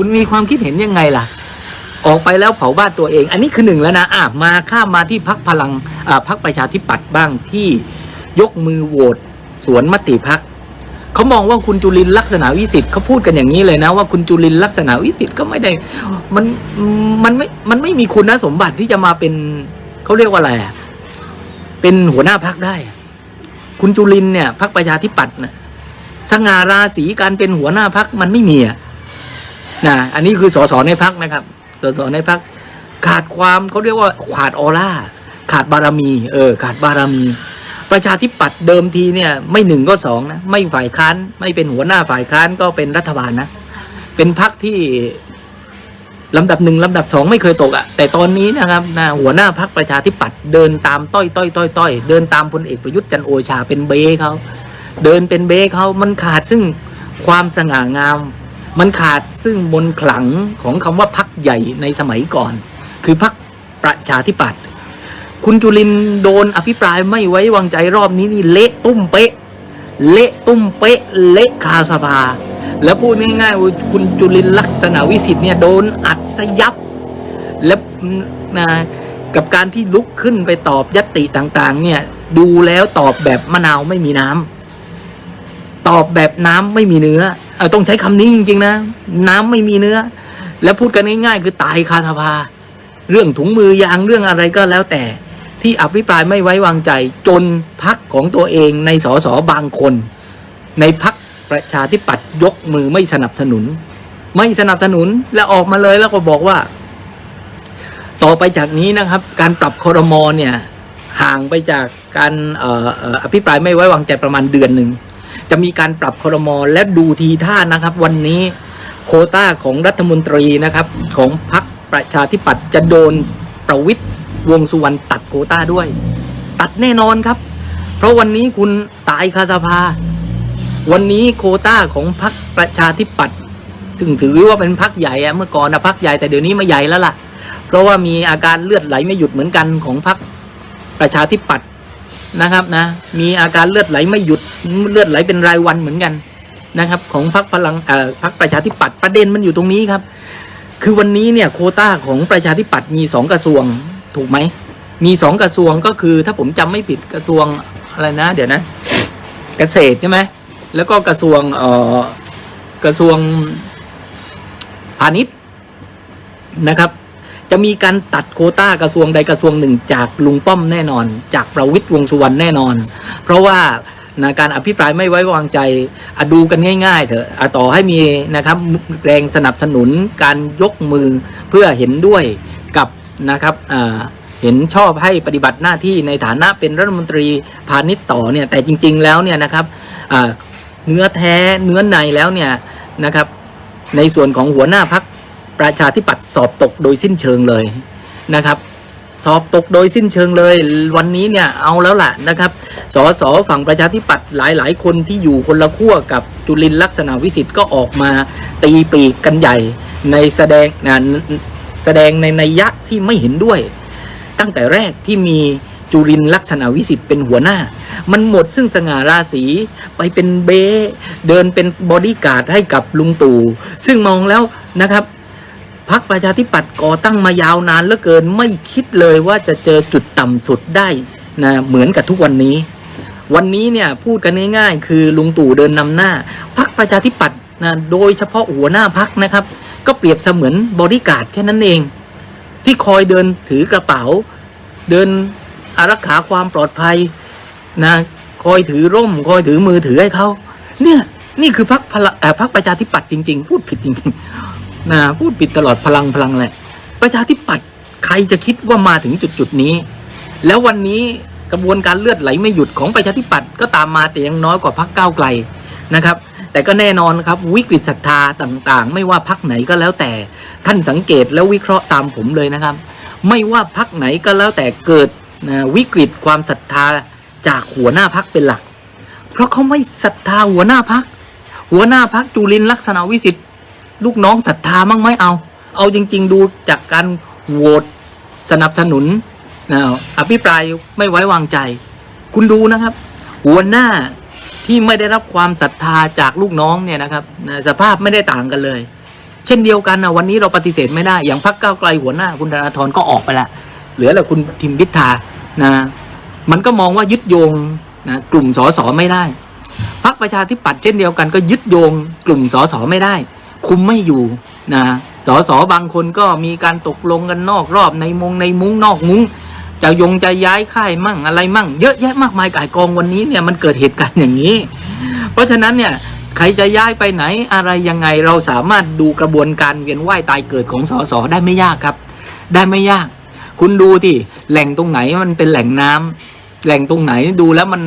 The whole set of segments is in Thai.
คุณมีความคิดเห็นยังไงล่ะ ออกไปแล้วเผาบ้านตัวเอง อันนี้คือหนึ่งแล้วนะอะมาข้ามมาที่พักพลังอ่าพักประชาธิปัตย์บ้างที่ยกมือโหวตสวนมติพักเขามองว่าคุณจุลินลักษณะวิสิทธิ์เขาพูดกันอย่างนี้เลยนะ ว่าคุณจุลินลักษณะวิสิทธิ์ก็ไม่ได้มันมันไม่มันไม่มีคุณสมบัติที่จะมาเป็นเขาเรียกว่าอะไรอะเป็นหัวหน้าพักได้ คุณจุลินเนี่ยพักประชาธิปัตย์นะสง่าราศีการเป็นหัวหน้าพักมันไม่มีอะ นะอันนี้คือสสในพักนะครับสสในพักขาดความเขาเรียกว่าขาดออร่าขาดบารมีเออขาดบารมี ประชาธิปัตย์เดิมทีเนี่ยไม่หนึ่งก็สองนะไม่ฝ่ายค้านไม่เป็นหัวหน้าฝ่ายค้านก็เป็นรัฐบาลนะเป็นพักที่ลำดับหนึ่งลำดับสองไม่เคยตกอะ่ะแต่ตอนนี้นะครับนะหัวหน้าพักประชาธิปัตย์เดินตามต้อยต้อยต้อยต้อยเดินตามพลเอกประยุทธ์จันโอชาเป็นเบเขาเดินเป็นเบเขามันขาดซึ่งความสง่างาม มันขาดซึ่งมนขลังของคำว่าพักใหญ่ในสมัยก่อน คือพักประชาธิปัตย์คุณจุลินโดนอภิปรายไม่ไว้วางใจรอบนี้นี่เละตุ้มเป๊ะ เละตุ้มเป๊ะ เละคาสภา แล้วพูดง่ายๆคุณจุลินลักษณะวิสิทธิ์เนี่ยโดนอัดสยับ และนะกับการที่ลุกขึ้นไปตอบยตติต่างๆ เนี่ยดูแล้วตอบแบบมะนาวไม่มีน้ำตอบแบบน้ำไม่มีเนื้อ เออต้องใช้คำนี้จริง ๆ นะ น้ำไม่มีเนื้อ แล้วพูดกันง่ายๆคือตายคาสภาเรื่องถุงมือยางเรื่องอะไรก็แล้วแต่ ที่อภิปรายไม่ไว้วางใจ จนพักของตัวเองในสสบางคน ในพักประชาธิปัตย์ยกมือไม่สนับสนุน ไม่สนับสนุนและออกมาเลยแล้วก็บอกว่า ต่อไปจากนี้นะครับ การปรับคอรมอเนี่ยห่างไปจากการอออภิปรายไม่ไว้วางใจประมาณเดือนหนึ่ง จะมีการปรับคอรมอและดูทีท่านะครับ วันนี้โคต้าของรัฐมนตรีนะครับ ของพรรคประชาธิปัตย์จะโดนประวิทย์วงสุวรรณตัดโคต้าด้วย ตัดแน่นอนครับ เพราะวันนี้คุณตายคาสภา วันนี้โคต้าของพรรคประชาธิปัตย์ถึงถือว่าเป็นพรรคใหญ่อะเมื่อก่อนนะพรรคใหญ่แต่เดี๋ยวนี้ไม่ใหญ่แล้วล่ะ เพราะว่ามีอาการเลือดไหลไม่หยุดเหมือนกันของพรรคประชาธิปัตย์ นะครับนะ มีอาการเลือดไหลไม่หยุดเลือดไหลเป็นรายวันเหมือนกันนะครับ ของพรรคพลังเอ่อพรรคประชาธิปัตย์ประเด็นมันอยู่ตรงนี้ครับ คือวันนี้เนี่ยโคต้าของประชาธิปัตย์มีสองกระทรวงถูกไหมมีสองกระทรวงก็คือ ถ้าผมจำไม่ผิดกระทรวงอะไรนะ เดี๋ยวนะ เกษตรใช่ไหมแล้วก็กระทรวงเอ่อกระทรวงพาณิชย์นะครับ จะมีการตัดโคต้ากระทรวงใดกระทรวงหนึ่ง จากลุงป้อมแน่นอน จากประวิตยวงสุวรรณแน่นอน เพราะว่านะการอภิปรายไม่ไว้วางใจอดูกันง่าย ๆ เถอะอะต่อให้มีนะครับแรงสนับสนุนการยกมือเพื่อเห็นด้วยกับนะครับเห็นชอบให้ปฏิบัติหน้าที่ในฐานะเป็นรัฐมนตรีพาณิชย์ต่อเนี่ยแต่จริง ๆ แล้วเนี่ยนะครับเนื้อแท้เนื้อในแล้วเนี่ยนะครับในส่วนของหัวหน้าพัก ประชาธิปัตย์สอบตกโดยสิ้นเชิงเลยนะครับ สอบตกโดยสิ้นเชิงเลย วันนี้เนี่ยเอาแล้วล่ะนะครับสสฝั่งประชาธิปัตย์หลาย ๆ คนที่อยู่คนละขั้วกับจุลินลักษณะวิสิทธ์ก็ออกมาตีปีกกันใหญ่ในแสดงนะแสดงในนัยยะที่ไม่เห็นด้วย ตั้งแต่แรกที่มีจุรินลักษณะวิสิทธิ์เป็นหัวหน้า มันหมดซึ่งสง่าราศีไปเป็นเบเดินเป็นบอดี้การ์ดให้กับลุงตู่ซึ่งมองแล้วนะครับ พักประชาธิปัตย์ก่อตั้งมายาวนานเหลือเกินไม่คิดเลยว่าจะเจอจุดต่ำสุดได้นะเหมือนกับทุกวันนี้ วันนี้เนี่ยพูดกันง่ายๆ คือลุงตู่เดินนำหน้าพักประชาธิปัตย์นะโดยเฉพาะหัวหน้าพักนะครับ ก็เปรียบเสมือนบอดี้การ์ดแค่นั้นเอง ที่คอยเดินถือกระเป๋า เดินอารักขาความปลอดภัยนะคอยถือร่ม คอยถือมือถือให้เขาเนี่ยนี่คือพักพลังเอ่อพักประชาธิปัตย์จริง ๆ พูดผิดจริง ๆ นะพูดผิดตลอดพลังพลังแหละ ประชาธิปัตย์ใครจะคิดว่ามาถึงจุดจุดนี้ แล้ววันนี้กระบวนการเลือดไหลไม่หยุดของประชาธิปัตย์ก็ตามมาแต่ยังน้อยกว่าพักก้าวไกลนะครับ แต่ก็แน่นอนครับวิกฤตศรัทธาต่างๆ ไม่ว่าพักไหนก็แล้วแต่ท่านสังเกตแล้ววิเคราะห์ตามผมเลยนะครับ ไม่ว่าพักไหนก็แล้วแต่เกิดนะวิกฤตความศรัทธาจากหัวหน้าพักเป็นหลัก เพราะเขาไม่ศรัทธาหัวหน้าพักหัวหน้าพักจุลินลักษณะวิสิทธิ์ ลูกน้องศรัทธามั่งไหมเอา เอาจริง ๆ ดูจากการโหวตสนับสนุนนะอภิปรายไม่ไว้วางใจ คุณดูนะครับ หัวหน้าที่ไม่ได้รับความศรัทธาจากลูกน้องเนี่ยนะครับสภาพไม่ได้ต่างกันเลย เช่นเดียวกันนะวันนี้เราปฏิเสธไม่ได้ อย่างพักเก้าวไกลหัวหน้าคุณธนาธรก็ออกไปละเหลือแต่คุณทิมพิธานะมันก็มองว่ายึดโยงนะกลุ่มสสไม่ได้พักประชาธิปัตย์เช่นเดียวกันก็ยึดโยงกลุ่มสสไม่ได้ คุมไม่อยู่นะสสบางคนก็มีการตกลงกันนอกรอบในมงในมุ้งนอกมุ้งจะยงจะย้ายค่ายมั่งอะไรมั่ง เยอะแยะมากมายก่ายกองวันนี้เนี่ยมันเกิดเหตุการณ์อย่างนี้ เพราะฉะนั้นเนี่ยใครจะย้ายไปไหนอะไรยังไงเราสามารถดูกระบวนการเวียนว่ายตายเกิดของสสได้ไม่ยากครับ ได้ไม่ยาก คุณดูที่แหล่งตรงไหนมันเป็นแหล่งน้ำแหล่งตรงไหนดูแล้วมัน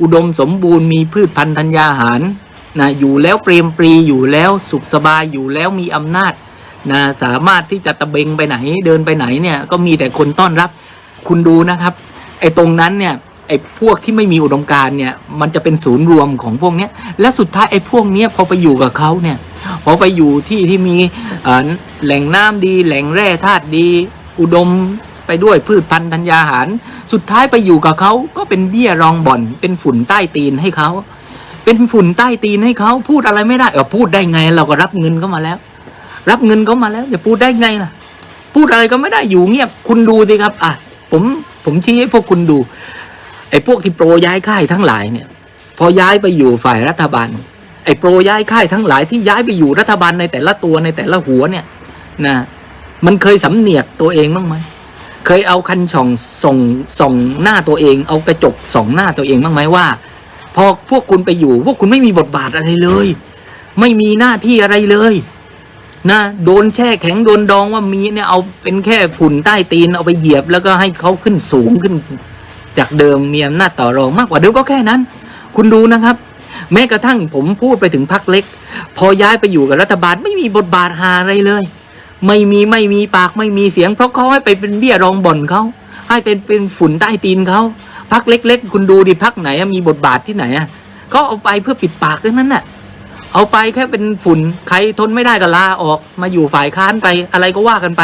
อุดมสมบูรณ์มีพืชพันธุ์ธัญญาหาร นะอยู่แล้วเปรมปรีอยู่แล้วสุขสบายอยู่แล้วมีอำนาจนะสามารถที่จะตะเบงไปไหนเดินไปไหนเนี่ยก็มีแต่คนต้อนรับ คุณดูนะครับไอ้ตรงนั้นเนี่ยไอ้พวกที่ไม่มีอุดมการเนี่ยมันจะเป็นศูนย์รวมของพวกเนี้ยและสุดท้ายไอ้พวกเนี้ยพอไปอยู่กับเขาเนี่ยพอไปอยู่ที่ที่มีแหล่งน้ำดี แหล่งแร่ธาตุดี อุดมไปด้วยพืชพันธุ์ธัญญาหาร สุดท้ายไปอยู่กับเขาก็เป็นเบี้ยรองบ่อน เป็นฝุ่นใต้ตีนให้เขา เป็นฝุ่นใต้ตีนให้เขาพูดอะไรไม่ได้เออพูดได้ไง เราก็รับเงินเขามาแล้ว รับเงินเขามาแล้วจะพูดได้ไงล่ะ พูดอะไรก็ไม่ได้อยู่เงียบคุณดูสิครับ อะ ผมผมชี้ให้พวกคุณดูไอ้พวกที่โปรย้ายค่ายทั้งหลายเนี่ย พอย้ายไปอยู่ฝ่ายรัฐบาล ไอ้โปรย้ายค่ายทั้งหลายที่ย้ายไปอยู่รัฐบาลในแต่ละตัวในแต่ละหัวเนี่ยนะมันเคยสำเนียกตัวเองบ้างไหมเคยเอาคันช่องส่องส่องหน้าตัวเอง เอากระจกส่องหน้าตัวเองบ้างไหมว่า พอพวกคุณไปอยู่ พวกคุณไม่มีบทบาทอะไรเลย ไม่มีหน้าที่อะไรเลยนะโดนแช่แข็งโดนดองว่ามีเนี่ยเอาเป็นแค่ฝุ่นใต้ตีนเอาไปเหยียบ แล้วก็ให้เขาขึ้นสูงขึ้น จากเดิมมีอำนาจต่อรองมากกว่าเดิมก็แค่นั้น คุณดูนะครับ แม้กระทั่งผมพูดไปถึงพักเล็ก พอย้ายไปอยู่กับรัฐบาลไม่มีบทบาทหาอะไรเลย ไม่มีไม่มีปากไม่มีเสียง เพราะเขาให้ไปเป็นเบี้ยรองบ่อนเขาให้เป็นเป็นฝุ่นใต้ตีนเขา พักเล็ก ๆ คุณดูดิพักไหนมีบทบาทที่ไหนอะก็เอาไปเพื่อปิดปากเท่านั้นน่ะ เอาไปแค่เป็นฝุ่นใครทนไม่ได้ก็ลาออกมาอยู่ฝ่ายค้านไปอะไรก็ว่ากันไป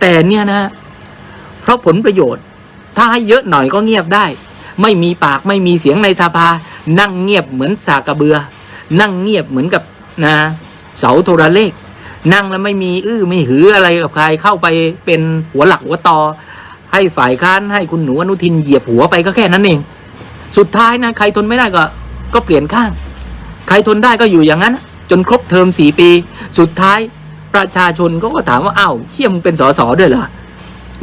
แต่เนี่ยนะ เพราะผลประโยชน์ ถ้าให้เยอะหน่อยก็เงียบได้ ไม่มีปากไม่มีเสียงในสภา นั่งเงียบเหมือนสากกระเบือ นั่งเงียบเหมือนกับนะเสาโทรเลข นั่งแล้วไม่มีอื้อไม่หืออะไรกับใครเข้าไปเป็นหัวหลักหัวตอ ให้ฝ่ายค้านให้คุณหนูอนุทินเหยียบหัวไปก็แค่นั้นเอง สุดท้ายนะใครทนไม่ได้ก็ ก็เปลี่ยนข้าง ใครทนได้ก็อยู่อย่างนั้น จนครบเทอมสี่ปี สุดท้ายประชาชนก็ก็ถามว่าอ้าวเขี้ยมเป็นสสด้วยเหรอ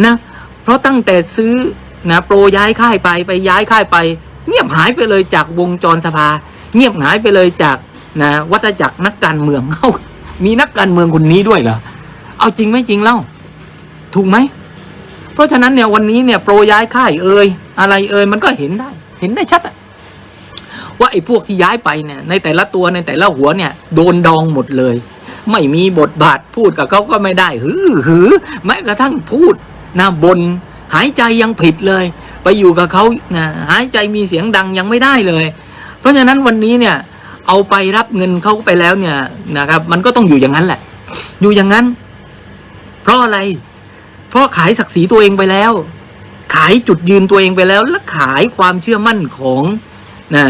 นะเพราะตั้งแต่ซื้อนะโปรย้ายค่ายไปไปย้ายค่ายไป เงียบหายไปเลยจากวงจรสภา เงียบหายไปเลยจากนะวัฏจักรนักการเมืองเอ้ามีนักการเมืองคนนี้ด้วยเหรอเอาจริงไหมจริงเล่า ถูกไหม เพราะฉะนั้นเนี่ยวันนี้เนี่ยโปรย้ายค่ายเอ่ยอะไรเอ่ยมันก็เห็นได้ เห็นได้ชัดอะว่าไอ้พวกที่ย้ายไปเนี่ยในแต่ละตัวในแต่ละหัวเนี่ยโดนดองหมดเลย ไม่มีบทบาทพูดกับเขาก็ไม่ได้หือหือแม้กระทั่งพูดนะบนหายใจยังผิดเลย ไปอยู่กับเขานะหายใจมีเสียงดังยังไม่ได้เลย เพราะฉะนั้นวันนี้เนี่ยเอาไปรับเงินเขาไปแล้วเนี่ยนะครับ มันก็ต้องอยู่อย่างนั้นแหละ อยู่อย่างนั้น เพราะอะไร เพราะขายศักดิ์ศรีตัวเองไปแล้ว ขายจุดยืนตัวเองไปแล้ว และขายความเชื่อมั่นของนะ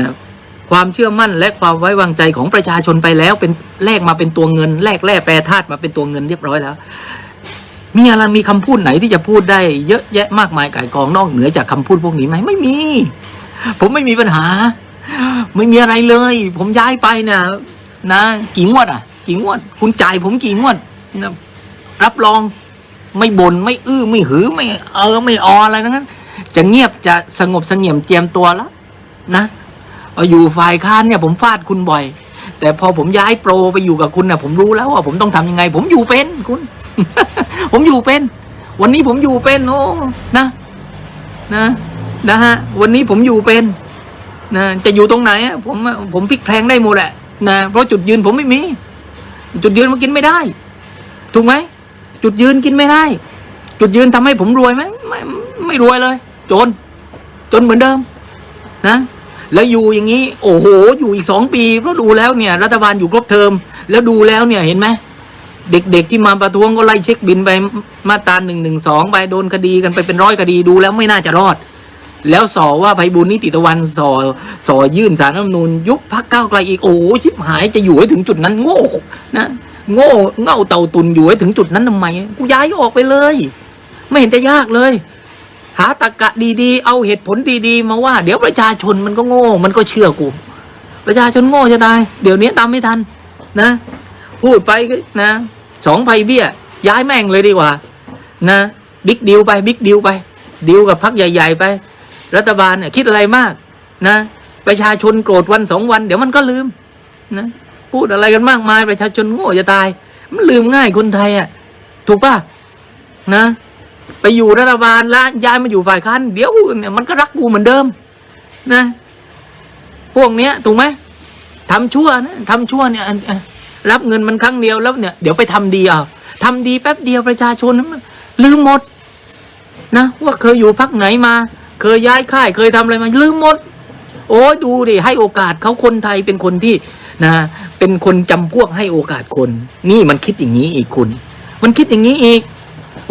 ความเชื่อมั่นและความไว้วางใจของประชาชนไปแล้ว เป็นแลกมาเป็นตัวเงินแลกแร่แปรธาตุมาเป็นตัวเงินเรียบร้อยแล้ว มีอะไรมีคำพูดไหนที่จะพูดได้เยอะแยะมากมายก่ายกองนอกเหนือจากคำพูดพวกนี้ไหมไม่มี ผมไม่มีปัญหา ไม่มีอะไรเลย ผมย้ายไปนี่ยนะกี่งวดอะ กี่งวด คุณจ่ายผมกี่งวดนะรับรอง ไม่บน่นไม่อื้อไม่หือไม่เออไม่อออะไรทั้งนั้น จะเงียบจะสงบสงี่ยมเจียมตัวแล้วนะเอาอยู่ฝ่ายค้านเนี่ยผมฟาดคุณบ่อย แต่พอผมย้ายโปรไปอยู่กับคุณน่ะผมรู้แล้วว่าผมต้องทำยังไง ผมอยู่เป็นคุณ ผมอยู่เป็น วันนี้ผมอยู่เป็นโอ้นะ นะนะฮะ วันนี้ผมอยู่เป็นนะจะอยู่ตรงไหนผมผมพลิกแพลงได้หมดแหละนะเพราะจุดยืนผมไม่มี จุดยืนมันกินไม่ได้ ถูกไหม จุดยืนกินไม่ได้ จุดยืนทำให้ผมรวยไหมไม่ไม่รวยเลย จน จนเหมือนเดิม นะ แล้วอยู่อย่างนี้ โอ้โห อยู่อีกสองปีเพราะดูแล้วเนี่ย รัฐบาลอยู่ครบเทอม แล้วดูแล้วเนี่ยเห็นไหมเด็กๆที่มาประท้วงก็ไล่เช็คบินไปมาตราหนึ่งหนึ่งสองไปโดนคดีกันไปเป็นร้อยคดีดูแล้วไม่น่าจะรอด แล้วสอว่าไพบุญนิติตะวันสอสอยื่นสารรัฐมนูญยุบพักเก้าไกลอีกโอ้ชิบหายจะอยู่ให้ถึงจุดนั้นโง่นะ โง่เง่าเต่าตุนอยู่ให้ถึงจุดนั้นทำไมกูย้ายออกไปเลย ไม่เห็นจะยากเลย หาตรกะดีๆ เอาเหตุผลดีๆ มาว่า เดี๋ยวประชาชนมันก็โง่ มันก็เชื่อกู ประชาชนโง่จะได้เดี๋ยวนี้ตามไม่ทัน นะ พูดไปนะสองไพเบี้ย ย้ายแม่งเลยดีกว่า นะบิ๊กดิวไปบิ๊กดิวไปดิวกับพักใหญ่ ๆ ไป รัฐบาลเนี่ยคิดอะไรมาก นะ ประชาชนโกรธวันสองวัน เดี๋ยวมันก็ลืม นะ พูดอะไรกันมากมายประชาชนโง่จะตาย มันลืมง่ายคนไทยอะ ถูกป่ะนะ ไปอยู่รัฐบาลแล้วย้ายมาอยู่ฝ่ายค้านเดี๋ยวเนี่ยมันก็รักกูเหมือนเดิม นะ พวกเนี้ยถูกไหมทำชั่วนะทำชั่วเนี่ยรับเงินมันครั้งเดียวแล้วเนี่ย เดี๋ยวไปทำดีเอาทำดีแป๊บเดียวประชาชนมันลืมหมด นะว่าเคยอยู่พักไหนมา เคยย้ายค่าย เคยทำอะไรมาลืมหมด โอ้ยดูดิให้โอกาสเขาคนไทยเป็นคนที่ นะเป็นคนจำพวกให้โอกาสคน นี่มันคิดอย่างนี้อีกคุณ มันคิดอย่างนี้อีก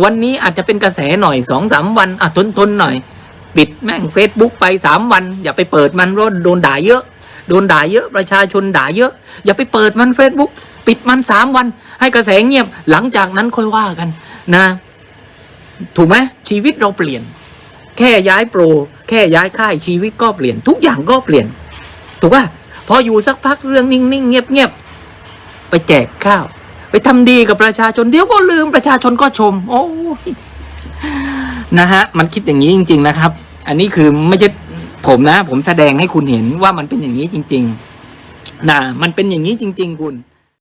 วันนี้อาจจะเป็นกระแสหน่อยสองสามวันอะทนทนหน่อย ปิดแม่งเฟซบุ๊กไปสามวัน อย่าไปเปิดมันเพราะโดนด่าเยอะ โดนด่าเยอะประชาชนด่าเยอะ อย่าไปเปิดมันเฟซบุ๊กปิดมันสามวัน ให้กระแสเงียบ หลังจากนั้นค่อยว่ากัน นะ ถูกไหมชีวิตเราเปลี่ยน แค่ย้ายโปร แค่ย้ายค่ายชีวิตก็เปลี่ยน ทุกอย่างก็เปลี่ยน ถูกป่ะ พออยู่สักพักเรื่องนิ่งๆเงียบๆไปแจกข้าว ไปทำดีกับประชาชนเดี๋ยวก็ลืมประชาชนก็ชม โอ้ยนะฮะ มันคิดอย่างนี้จริง ๆ นะครับ อันนี้คือไม่ใช่ผมนะ ผมแสดงให้คุณเห็นว่ามันเป็นอย่างนี้จริง ๆนะมันเป็นอย่างนี้จริง ๆ คุณ